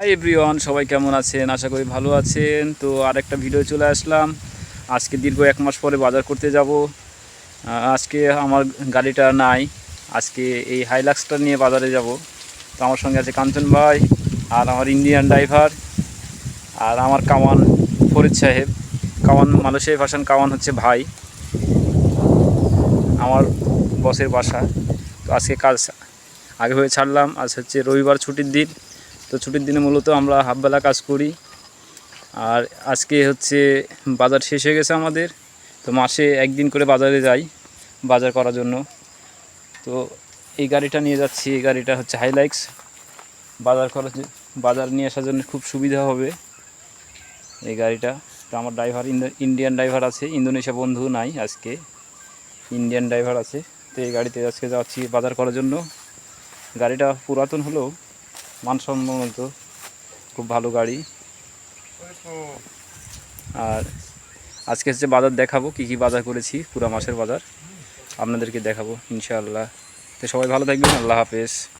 Hi everyone সবাই কেমন আছেন? আশা করি ভালো আছেন। তো আরেকটা ভিডিও চলে আসলাম। আজকে দীর্ঘ এক মাস পরে বাজার করতে যাব। আজকে আমার গাড়িটা নাই। আজকে এই হাইলাক্সটা নিয়ে বাজারে যাব। তো আমার সঙ্গে আছে কাঞ্চন ভাই আর আমার ইন্ডিয়ান ড্রাইভার আর আমার কামান ফরিদ সাহেব। কামান মালয়েশিয়া ভাষান কামান হচ্ছে ভাই। আমার বসের বাসা। তো আজকে কাজ আগে হয়ে ছাড়লাম। আজ হচ্ছে রবিবার ছুটির দিন। তো ছুটির দিনে মূলত আমরা হাফবেলা কাজ করি। আর আজকে হচ্ছে বাজার শেষ হয়ে গেছে আমাদের, তো মাসে একদিন করে বাজারে যাই, বাজার করার জন্য। তো এই গাড়িটা নিয়ে যাচ্ছি, এই গাড়িটা হচ্ছে হাইলাইক্স বাজার করার বাজার নিয়ে আসার জন্য খুব সুবিধা হবে এই গাড়িটা। তো আমার ড্রাইভার ইন্ডিয়ান ড্রাইভার আছে, ইন্দোনেশিয়া বন্ধু নাই আজকে, ইন্ডিয়ান ড্রাইভার আছে। তো এই গাড়িতে আজকে যাচ্ছি বাজার করার জন্য। গাড়িটা পুরাতন হলেও মানসম্মত, খুব ভালো গাড়ি। আর আজকে হচ্ছে বাজার দেখাবো, কি কি বাজার করেছি, পুরা মাসের বাজার, আপনাদেরকে দেখাবো, ইনশাআল্লাহ। তো সবাই ভালো থাকবেন, আল্লাহ হাফেজ।